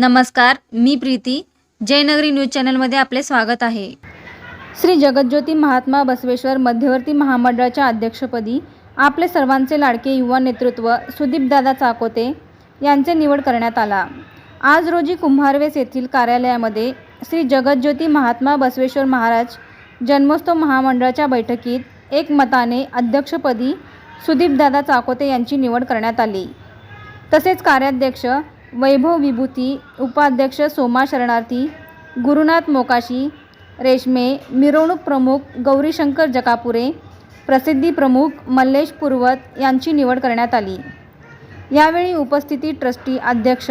नमस्कार मी प्रीती. जयनगरी न्यूज चॅनलमध्ये आपले स्वागत आहे. श्री जगज्योती महात्मा बसवेश्वर मध्यवर्ती महामंडळाच्या अध्यक्षपदी आपले सर्वांचे लाडके युवा नेतृत्व सुदीपदादा चाकोते यांचे निवड करण्यात आला. आज रोजी कुंभारवेस येथील कार्यालयामध्ये श्री जगज्योती महात्मा बसवेश्वर महाराज जन्मोत्सव महामंडळाच्या बैठकीत एकमताने अध्यक्षपदी सुदीपदादा चाकोते यांची निवड करण्यात आली. तसेच कार्याध्यक्ष वैभव विभूती उपाध्यक्ष सोमा शरणार्थी गुरुनाथ मोकाशी रेशमे मिरवणूक प्रमुख गौरीशंकर जकापुरे प्रसिद्धी प्रमुख मल्लेश पूर्वत यांची निवड करण्यात आली. यावेळी उपस्थिती ट्रस्टी अध्यक्ष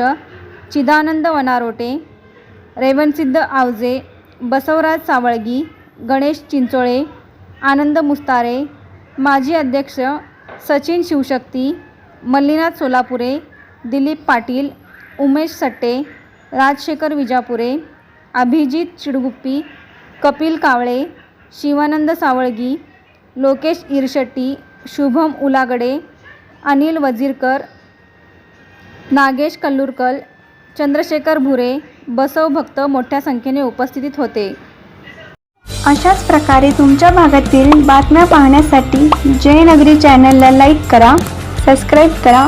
चिदानंद वनारोटे रेवणसिद्ध आवजे बसवराज सावळगी गणेश चिंचोळे आनंद मुस्तारे माजी अध्यक्ष सचिन शिवशक्ती मल्लीनाथ सोलापुरे दिलीप पाटील उमेश सट्टे राजशेखर विजापुरे अभिजित चिडगुप्पी कपिल कावळे शिवानंद सावळगी लोकेश इरशेट्टी शुभम उलागडे अनिल वजीरकर नागेश कल्लुरकल चंद्रशेखर भुरे बसव भक्त मोठ्या संख्येने उपस्थित होते. अशाच प्रकारे तुमच्या भागातील बातम्या पाहण्यासाठी जयनगरी चॅनलला लाईक करा सबस्क्राईब करा